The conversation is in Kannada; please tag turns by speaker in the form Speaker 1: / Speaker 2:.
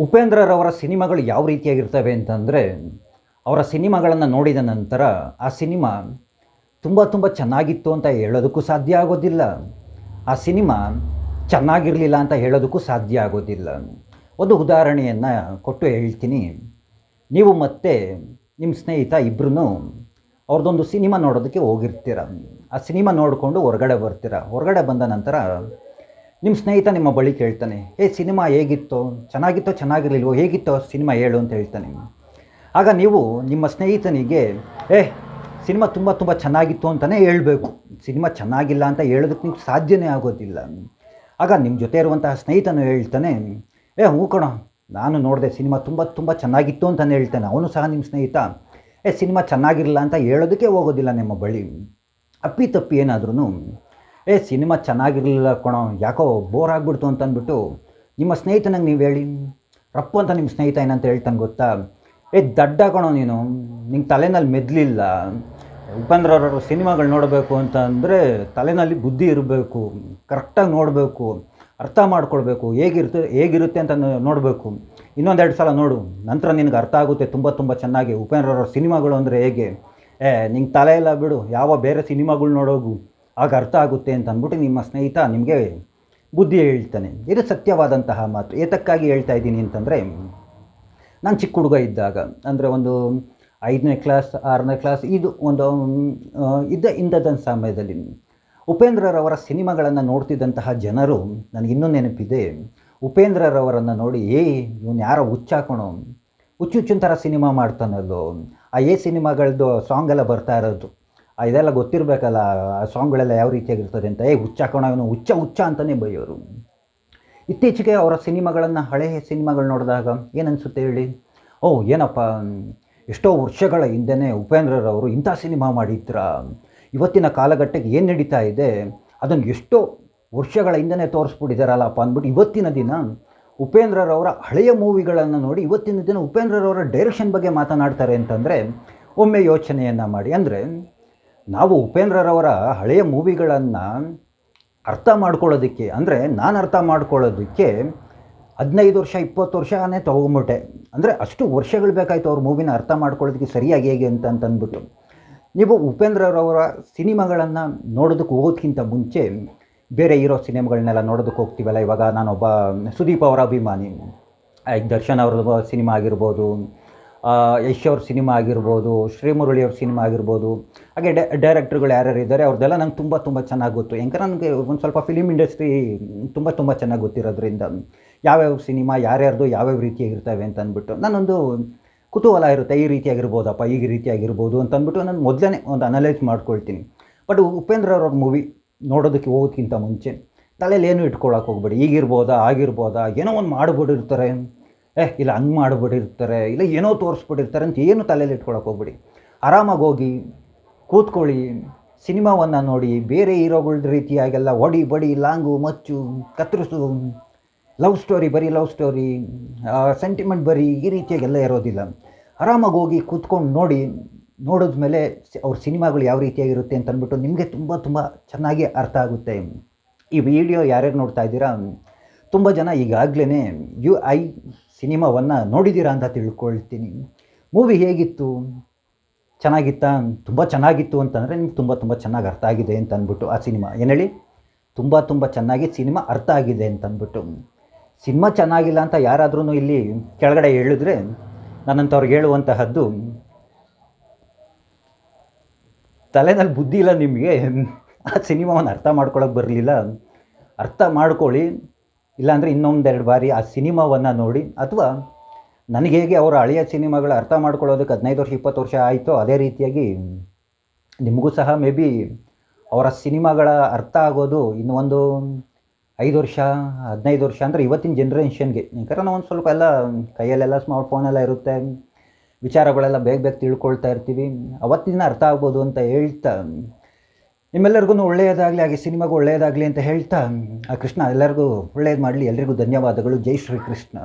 Speaker 1: ಉಪೇಂದ್ರರವರ ಸಿನಿಮಾಗಳು ಯಾವ ರೀತಿಯಾಗಿರ್ತವೆ ಅಂತಂದರೆ, ಅವರ ಸಿನಿಮಾಗಳನ್ನು ನೋಡಿದ ನಂತರ ಆ ಸಿನಿಮಾ ತುಂಬ ತುಂಬ ಚೆನ್ನಾಗಿತ್ತು ಅಂತ ಹೇಳೋದಕ್ಕೂ ಸಾಧ್ಯ ಆಗೋದಿಲ್ಲ. ಆ ಸಿನಿಮಾ ಚೆನ್ನಾಗಿರಲಿಲ್ಲ ಅಂತ ಹೇಳೋದಕ್ಕೂ ಸಾಧ್ಯ ಆಗೋದಿಲ್ಲ. ಒಂದು ಉದಾಹರಣೆಯನ್ನು ಕೊಟ್ಟು ಹೇಳ್ತೀನಿ. ನೀವು ಮತ್ತೆ ನಿಮ್ಮ ಸ್ನೇಹಿತ ಇಬ್ಬರೂ ಅವ್ರದ್ದೊಂದು ಸಿನಿಮಾ ನೋಡೋದಕ್ಕೆ ಹೋಗಿರ್ತೀರ. ಆ ಸಿನಿಮಾ ನೋಡಿಕೊಂಡು ಹೊರಗಡೆ ಬರ್ತೀರ. ಹೊರಗಡೆ ಬಂದ ನಂತರ ನಿಮ್ಮ ಸ್ನೇಹಿತ ನಿಮ್ಮ ಬಳಿ ಕೇಳ್ತಾನೆ ಏ ಸಿನಿಮಾ ಹೇಗಿತ್ತು? ಚೆನ್ನಾಗಿತ್ತೋ ಚೆನ್ನಾಗಿರಲಿಲ್ವೋ? ಹೇಗಿತ್ತೋ ಸಿನಿಮಾ ಹೇಳು ಅಂತ ಹೇಳ್ತಾನೆ. ಆಗ ನೀವು ನಿಮ್ಮ ಸ್ನೇಹಿತನಿಗೆ ಏ ಸಿನಿಮಾ ತುಂಬ ತುಂಬ ಚೆನ್ನಾಗಿತ್ತು ಅಂತಲೇ ಹೇಳಬೇಕು. ಸಿನಿಮಾ ಚೆನ್ನಾಗಿಲ್ಲ ಅಂತ ಹೇಳೋದಕ್ಕೆ ನಿಮ್ಗೆ ಸಾಧ್ಯನೇ ಆಗೋದಿಲ್ಲ. ಆಗ ನಿಮ್ಮ ಜೊತೆ ಇರುವಂತಹ ಸ್ನೇಹಿತನು ಹೇಳ್ತಾನೆ ಏ ಹ್ಞೂ ನಾನು ನೋಡಿದೆ ಸಿನಿಮಾ ತುಂಬ ತುಂಬ ಚೆನ್ನಾಗಿತ್ತು ಅಂತಲೇ ಹೇಳ್ತಾನೆ. ಅವನು ಸಹ ನಿಮ್ಮ ಸ್ನೇಹಿತ. ಏ ಸಿನಿಮಾ ಚೆನ್ನಾಗಿರಲಿಲ್ಲ ಅಂತ ಹೇಳೋದಕ್ಕೆ ಹೋಗೋದಿಲ್ಲ ನಿಮ್ಮ ಬಳಿ. ಅಪ್ಪಿ ತಪ್ಪಿ ಏನಾದ್ರೂ ಏ, ಸಿನಿಮಾ ಚೆನ್ನಾಗಿರಲಿಲ್ಲ ಕಣೋ, ಯಾಕೋ ಬೋರ್ ಆಗಿಬಿಡ್ತು ಅಂತ ಅಂದ್ಬಿಟ್ಟು ನಿಮ್ಮ ಸ್ನೇಹಿತನಿಗೆ ನೀವು ಹೇಳಿ. ರಪ್ಪು ಅಂತ ನಿಮ್ಮ ಸ್ನೇಹಿತ ಏನಂತ ಹೇಳ್ತಾನೆ ಗೊತ್ತಾ? ಏ, ದಡ್ಡ ಕಣೋ ನೀನು, ನಿಂಗೆ ತಲೆನಲ್ಲಿ ಮೆದ್ಲಿಲ್ಲ. ಉಪೇಂದ್ರ ಅವರ ಸಿನಿಮಾಗಳು ನೋಡಬೇಕು ಅಂತ ಅಂದರೆ ತಲೆನಲ್ಲಿ ಬುದ್ಧಿ ಇರಬೇಕು ಕರೆಕ್ಟಾಗಿ ನೋಡಬೇಕು, ಅರ್ಥ ಮಾಡ್ಕೊಳ್ಬೇಕು ಹೇಗಿರುತ್ತೆ ಹೇಗಿರುತ್ತೆ ಅಂತ ನೋಡಬೇಕು. ಇನ್ನೊಂದೆರಡು ಸಲ ನೋಡು, ನಂತರ ನಿನಗೆ ಅರ್ಥ ಆಗುತ್ತೆ ತುಂಬ ತುಂಬ ಚೆನ್ನಾಗಿ ಉಪೇಂದ್ರರವ್ರ ಸಿನಿಮಾಗಳು ಅಂದರೆ ಹೇಗೆ? ಏ, ನಿಂಗೆ ತಲೆ ಇಲ್ಲ ಬಿಡು, ಯಾವ ಬೇರೆ ಸಿನಿಮಾಗಳು ನೋಡೋಗು. ಆಗ ಅರ್ಥ ಆಗುತ್ತೆ ಅಂತ ಅಂದ್ಬಿಟ್ಟು ನಿಮ್ಮ ಸ್ನೇಹಿತ ನಿಮಗೆ ಬುದ್ಧಿ ಹೇಳ್ತಾನೆ. ಇದು ಸತ್ಯವಾದಂತಹ ಮಾತು. ಏತಕ್ಕಾಗಿ ಹೇಳ್ತಾ ಇದ್ದೀನಿ ಅಂತಂದರೆ, ನಾನು ಚಿಕ್ಕ ಹುಡುಗ ಇದ್ದಾಗ, ಅಂದರೆ ಒಂದು ಐದನೇ ಕ್ಲಾಸ್ ಆರನೇ ಕ್ಲಾಸ್ ಇದು ಒಂದು ಇದ್ದ ಇಂದದ ಸಮಯದಲ್ಲಿ ಉಪೇಂದ್ರರವರ ಸಿನಿಮಾಗಳನ್ನು ನೋಡ್ತಿದ್ದಂತಹ ಜನರು ನನಗೆ ಇನ್ನೂ ನೆನಪಿದೆ. ಉಪೇಂದ್ರರವರನ್ನು ನೋಡಿ, ಏ, ಇವನು ಯಾರೋ ಹುಚ್ಚಾಕೋಣ ಥರ ಸಿನಿಮಾ ಮಾಡ್ತಾನಲ್ಲೋ. ಆ, ಏ ಸಿನಿಮಾಗಳದ್ದು ಸಾಂಗ್ ಎಲ್ಲ ಬರ್ತಾ ಇರೋದು. ಇದೆಲ್ಲ ಗೊತ್ತಿರಬೇಕಲ್ಲ, ಆ ಸಾಂಗ್ಗಳೆಲ್ಲ ಯಾವ ರೀತಿಯಾಗಿರ್ತದೆ ಅಂತ. ಏ, ಹುಚ್ಚ ಇವನು, ಹುಚ್ಚ ಹುಚ್ಚ ಅಂತಲೇ ಬೈಯೋರು. ಇತ್ತೀಚೆಗೆ ಅವರ ಸಿನಿಮಾಗಳನ್ನು ಹಳೆಯ ಸಿನಿಮಾಗಳು ನೋಡಿದಾಗ ಏನನ್ಸುತ್ತೆ ಹೇಳಿ? ಓ, ಏನಪ್ಪ, ಎಷ್ಟೋ ವರ್ಷಗಳ ಹಿಂದೆನೇ ಉಪೇಂದ್ರರವರು ಇಂಥ ಸಿನಿಮಾ ಮಾಡಿದ್ರ. ಇವತ್ತಿನ ಕಾಲಘಟ್ಟಕ್ಕೆ ಏನು ನಡೀತಾ ಇದೆ? ಅದನ್ನು ಎಷ್ಟೋ ವರ್ಷಗಳ ಹಿಂದೆನೇ ತೋರಿಸ್ಬಿಟ್ಟಿದ್ದಾರಲ್ಲಪ್ಪ ಅಂದ್ಬಿಟ್ಟು ಇವತ್ತಿನ ದಿನ ಉಪೇಂದ್ರರವರ ಹಳೆಯ ಮೂವಿಗಳನ್ನು ನೋಡಿ ಇವತ್ತಿನ ದಿನ ಉಪೇಂದ್ರರವರ ಡೈರೆಕ್ಷನ್ ಬಗ್ಗೆ ಮಾತನಾಡ್ತಾರೆ ಅಂತಂದರೆ, ಒಮ್ಮೆ ಯೋಚನೆಯನ್ನು ಮಾಡಿ. ಅಂದರೆ ನಾವು ಉಪೇಂದ್ರರವರ ಹಳೆಯ ಮೂವಿಗಳನ್ನು ಅರ್ಥ ಮಾಡ್ಕೊಳ್ಳೋದಕ್ಕೆ, ಅಂದರೆ ನಾನು ಅರ್ಥ ಮಾಡ್ಕೊಳ್ಳೋದಕ್ಕೆ ಹದಿನೈದು ವರ್ಷ, ಇಪ್ಪತ್ತು ವರ್ಷನೇ ತೊಗೊಂಬಿಟ್ಟೆ. ಅಂದರೆ ಅಷ್ಟು ವರ್ಷಗಳು ಬೇಕಾಯಿತು ಅವ್ರ ಮೂವಿನ ಅರ್ಥ ಮಾಡ್ಕೊಳ್ಳೋದಕ್ಕೆ ಸರಿಯಾಗಿ ಹೇಗೆ ಅಂತ ಅಂತಂದ್ಬಿಟ್ಟು. ನೀವು ಉಪೇಂದ್ರರವರ ಸಿನಿಮಾಗಳನ್ನು ನೋಡೋದಕ್ಕೆ ಹೋಗೋದಕ್ಕಿಂತ ಮುಂಚೆ ಬೇರೆ ಇರೋ ಸಿನಿಮಾಗಳನ್ನೆಲ್ಲ ನೋಡೋದಕ್ಕೆ ಹೋಗ್ತೀವಲ್ಲ, ಇವಾಗ ನಾನೊಬ್ಬ ಸುದೀಪ್ ಅವರ ಅಭಿಮಾನಿ. ಈಗ ದರ್ಶನ್ ಅವ್ರದ್ದು ಸಿನಿಮಾ ಆಗಿರ್ಬೋದು ಯಶ್ ಅವ್ರ ಸಿನಿಮಾ ಆಗಿರ್ಬೋದು, ಶ್ರೀಮುರಳಿ ಅವ್ರ ಸಿನಿಮಾ ಆಗಿರ್ಬೋದು, ಹಾಗೆ ಡೈರೆಕ್ಟ್ರುಗಳು ಯಾರ್ಯಾರು ಇದ್ದಾರೆ, ಅವ್ರದ್ದೆಲ್ಲ ನಂಗೆ ತುಂಬ ತುಂಬ ಚೆನ್ನಾಗಿ ಗೊತ್ತು. ಯಾಕಂದ್ರೆ ನನಗೆ ಒಂದು ಸ್ವಲ್ಪ ಫಿಲಿಮ್ ಇಂಡಸ್ಟ್ರಿ ತುಂಬ ತುಂಬ ಚೆನ್ನಾಗಿ ಗೊತ್ತಿರೋದ್ರಿಂದ ಯಾವ್ಯಾವ ಸಿನಿಮಾ, ಯಾರ್ಯಾರ್ದು ಯಾವ್ಯಾವ ರೀತಿಯಾಗಿರ್ತವೆ ಅಂತ ಅಂದ್ಬಿಟ್ಟು ನಾನೊಂದು ಕುತೂಹಲ ಇರುತ್ತೆ, ಈ ರೀತಿಯಾಗಿರ್ಬೋದಪ್ಪ ಈ ರೀತಿಯಾಗಿರ್ಬೋದು ಅಂತ ಅಂದ್ಬಿಟ್ಟು ನಾನು ಮೊದಲೇ ಒಂದು ಅನಲೈಸ್ ಮಾಡ್ಕೊಳ್ತೀನಿ. ಬಟ್ ಉಪೇಂದ್ರ ಅವ್ರ ಮೂವಿ ನೋಡೋದಕ್ಕೆ ಹೋಗೋದಕ್ಕಿಂತ ಮುಂಚೆ ತಲೆಯಲ್ಲಿ ಏನು ಇಟ್ಕೊಳಕ್ಕೆ ಹೋಗ್ಬೇಡಿ, ಈಗಿರ್ಬೋದಾ, ಆಗಿರ್ಬೋದಾ, ಏನೋ ಒಂದು ಮಾಡ್ಬಿಟ್ಟಿರ್ತಾರೆ. ಏ, ಇಲ್ಲ, ಹಂಗೆ ಮಾಡಿಬಿಟ್ಟಿರ್ತಾರೆ, ಇಲ್ಲ, ಏನೋ ತೋರಿಸ್ಬಿಟ್ಟಿರ್ತಾರೆ ಅಂತ ಏನು ತಲೆಯಲ್ಲಿ ಇಟ್ಕೊಳಕ್ಕೆ ಹೋಗ್ಬಿಡಿ. ಆರಾಮಾಗಿ ಹೋಗಿ ಕೂತ್ಕೊಳ್ಳಿ, ಸಿನಿಮಾವನ್ನು ನೋಡಿ, ಬೇರೆ ಹೀರೋಗಳ ರೀತಿಯಾಗೆಲ್ಲ ಒಡಿ ಬಡಿ, ಲಾಂಗು, ಮಚ್ಚು, ಕತ್ತರಿಸು, ಲವ್ ಸ್ಟೋರಿ, ಬರೀ ಲವ್ ಸ್ಟೋರಿ ಸೆಂಟಿಮೆಂಟ್ ಬರೀ ಈ ರೀತಿಯಾಗೆಲ್ಲ ಇರೋದಿಲ್ಲ. ಆರಾಮಾಗಿ ಹೋಗಿ ಕೂತ್ಕೊಂಡು ನೋಡಿ, ನೋಡಿದ್ಮೇಲೆ ಮೇಲೆ ಅವ್ರ ಸಿನಿಮಾಗಳು ಯಾವ ರೀತಿಯಾಗಿರುತ್ತೆ ಅಂತ ಅಂದ್ಬಿಟ್ಟು ನಿಮಗೆ ತುಂಬ ತುಂಬ ಚೆನ್ನಾಗಿ ಅರ್ಥ ಆಗುತ್ತೆ. ಈ ವಿಡಿಯೋ ಯಾರ್ಯಾರು ನೋಡ್ತಾ ಇದ್ದೀರಾ, ತುಂಬ ಜನ ಈಗಾಗಲೇ ಯು ಐ ಸಿನಿಮಾವನ್ನು ನೋಡಿದ್ದೀರಾ ಅಂತ ತಿಳ್ಕೊಳ್ತೀನಿ. ಮೂವಿ ಹೇಗಿತ್ತು? ಚೆನ್ನಾಗಿತ್ತಾ? ತುಂಬ ಚೆನ್ನಾಗಿತ್ತು ಅಂತಂದರೆ ನಿಮ್ಗೆ ತುಂಬ ತುಂಬ ಚೆನ್ನಾಗಿ ಅರ್ಥ ಆಗಿದೆ ಅಂತ ಅಂದ್ಬಿಟ್ಟು ಆ ಸಿನಿಮಾ. ಏನು ಹೇಳಿ? ತುಂಬ ತುಂಬ ಚೆನ್ನಾಗಿ ಸಿನಿಮಾ ಅರ್ಥ ಆಗಿದೆ ಅಂತ ಅಂದ್ಬಿಟ್ಟು. ಸಿನಿಮಾ ಚೆನ್ನಾಗಿಲ್ಲ ಅಂತ ಯಾರಾದ್ರೂ ಇಲ್ಲಿ ಕೆಳಗಡೆ ಹೇಳಿದ್ರೆ ನನ್ನಂಥವ್ರಿಗೆ ಹೇಳುವಂತಹದ್ದು, ತಲೆನಲ್ಲಿ ಬುದ್ಧಿ ಇಲ್ಲ ನಿಮಗೆ. ಆ ಸಿನಿಮಾವನ್ನು ಅರ್ಥ ಮಾಡ್ಕೊಳಕ್ಕೆ ಬರಲಿಲ್ಲ. ಅರ್ಥ ಮಾಡ್ಕೊಳ್ಳಿ. ಇಲ್ಲಾಂದರೆ ಇನ್ನೊಂದೆರಡು ಬಾರಿ ಆ ಸಿನಿಮಾವನ್ನು ನೋಡಿ ಅಥವಾ ನನಗೆ ಹೇಗೆ ಅವರ ಹಳೆಯ ಸಿನಿಮಾಗಳ ಅರ್ಥ ಮಾಡ್ಕೊಳ್ಳೋದಕ್ಕೆ ಹದಿನೈದು ವರ್ಷ, ಇಪ್ಪತ್ತು ವರ್ಷ ಆಯಿತು ಅದೇ ರೀತಿಯಾಗಿ ನಿಮಗೂ ಸಹ ಮೇ ಬಿ ಅವರ ಸಿನಿಮಾಗಳ ಅರ್ಥ ಆಗೋದು ಇನ್ನು ಒಂದು ಐದು ವರ್ಷ, ಹದಿನೈದು ವರ್ಷ ಅಂದರೆ ಇವತ್ತಿನ ಜನ್ರೇಷನ್ಗೆ ಯಾಕಂದ್ರೆ ನಾವು ಒಂದು ಸ್ವಲ್ಪ ಎಲ್ಲ ಕೈಯಲ್ಲೆಲ್ಲ ಸ್ಮಾರ್ಟ್ ಫೋನೆಲ್ಲ ಇರುತ್ತೆ, ವಿಚಾರಗಳೆಲ್ಲ ಬೇಗ ಬೇಗ ತಿಳ್ಕೊಳ್ತಾ ಇರ್ತೀವಿ. ಅವತ್ತಿನ ಅರ್ಥ ಆಗ್ಬೋದು ಅಂತ ಹೇಳ್ತಾ ನಿಮ್ಮೆಲ್ಲರಿಗೂ ಒಳ್ಳೆಯದಾಗಲಿ, ಹಾಗೆ ಸಿನಿಮಾಗೂ ಒಳ್ಳೆಯದಾಗಲಿ ಅಂತ ಹೇಳ್ತಾ, ಆ ಕೃಷ್ಣ, ಎಲ್ಲರಿಗೂ ಒಳ್ಳೆಯದು ಮಾಡಲಿ. ಎಲ್ಲರಿಗೂ ಧನ್ಯವಾದಗಳು. ಜೈ ಶ್ರೀ ಕೃಷ್ಣ